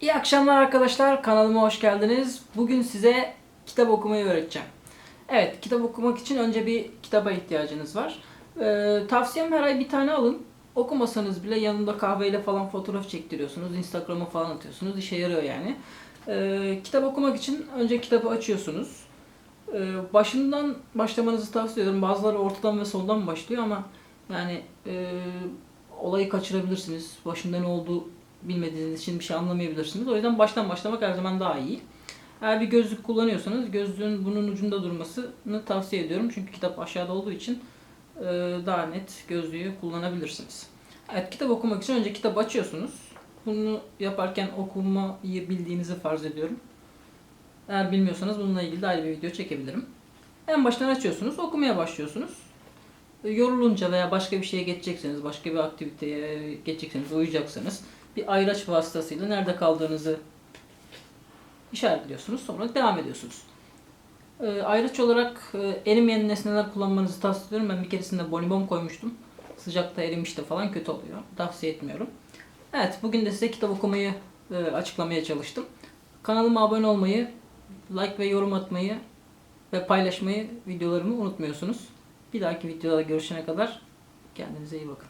İyi akşamlar arkadaşlar. Kanalıma hoş geldiniz. Bugün size kitap okumayı öğreteceğim. Evet, kitap okumak için önce bir kitaba ihtiyacınız var. Ee, tavsiyem her ay bir tane alın. Okumasanız bile yanında kahveyle falan fotoğraf çektiriyorsunuz. Instagram'a falan atıyorsunuz. İşe yarıyor yani. Ee, kitap okumak için önce kitabı açıyorsunuz. Ee, başından başlamanızı tavsiye ederim. Bazıları ortadan ve soldan başlıyor ama yani e, olayı kaçırabilirsiniz. Başında ne olduğu bilmediğiniz için bir şey anlamayabilirsiniz. O yüzden baştan başlamak her zaman daha iyi. Eğer bir gözlük kullanıyorsanız gözlüğün bunun ucunda durmasını tavsiye ediyorum. Çünkü kitap aşağıda olduğu için e, daha net gözlüğü kullanabilirsiniz. Evet kitap okumak için önce kitabı açıyorsunuz. Bunu yaparken okumayı bildiğinizi farz ediyorum. Eğer bilmiyorsanız bununla ilgili de ayrı bir video çekebilirim. En baştan açıyorsunuz, okumaya başlıyorsunuz. Yorulunca veya başka bir şeye geçecekseniz, başka bir aktiviteye geçecekseniz, uyuyacaksanız bir ayraç vasıtasıyla nerede kaldığınızı işaretliyorsunuz. Sonra devam ediyorsunuz. E, ayraç olarak e, erimeyen nesneler kullanmanızı tavsiye ediyorum. Ben bir keresinde bonibon koymuştum. Sıcakta erimişti falan kötü oluyor. Tavsiye etmiyorum. Evet bugün de size kitap okumayı e, açıklamaya çalıştım. Kanalıma abone olmayı, like ve yorum atmayı ve paylaşmayı videolarımı unutmuyorsunuz. Bir dahaki videoda görüşene kadar kendinize iyi bakın.